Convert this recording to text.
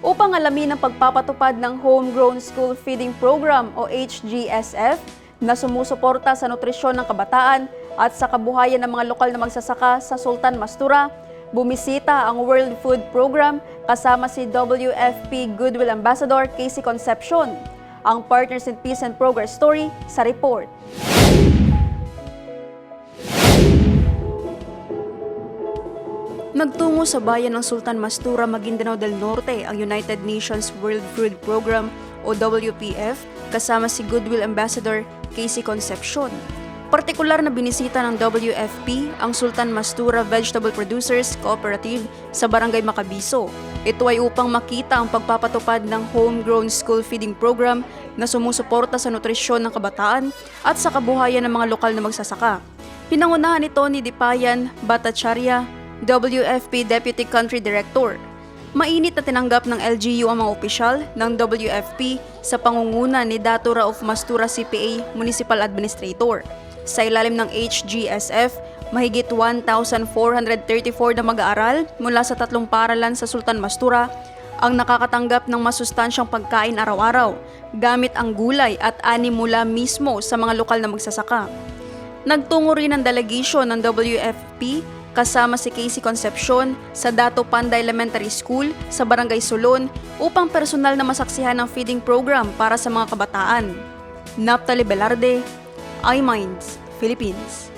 upang alamin ang pagpapatupad ng Homegrown School Feeding Program o HGSF na sumusuporta sa nutrisyon ng kabataan at sa kabuhayan ng mga lokal na magsasaka sa Sultan Mastura, bumisita ang World Food Program kasama si WFP Goodwill Ambassador Casey Concepcion. Ang Partners in Peace and Progress story sa report. Nagtungo sa bayan ng Sultan Mastura, Maguindanao del Norte ang United Nations World Food Program o WPF kasama si Goodwill Ambassador Casey Concepcion. Partikular na binisita ng WFP ang Sultan Mastura Vegetable Producers Cooperative sa Barangay Makabiso. Ito ay upang makita ang pagpapatupad ng homegrown school feeding program na sumusuporta sa nutrisyon ng kabataan at sa kabuhayan ng mga lokal na magsasaka. Pinangunahan ito ni Dipayan Bhattacharya, WFP Deputy Country Director. Mainit na tinanggap ng LGU ang mga opisyal ng WFP sa pangunguna ni Dato Rauf Mastura CPA Municipal Administrator. Sa ilalim ng HGSF, mahigit 1,434 na mag-aaral mula sa tatlong paralan sa Sultan Mastura ang nakakatanggap ng masustansyang pagkain araw-araw gamit ang gulay at ani mula mismo sa mga lokal na magsasaka. Nagtungo rin ang delegation ng WFP kasama si Casey Concepcion sa Dato Panda Elementary School sa Barangay Solon upang personal na masaksihan ang feeding program para sa mga kabataan. Naptali Velarde, iMinds, Philippines.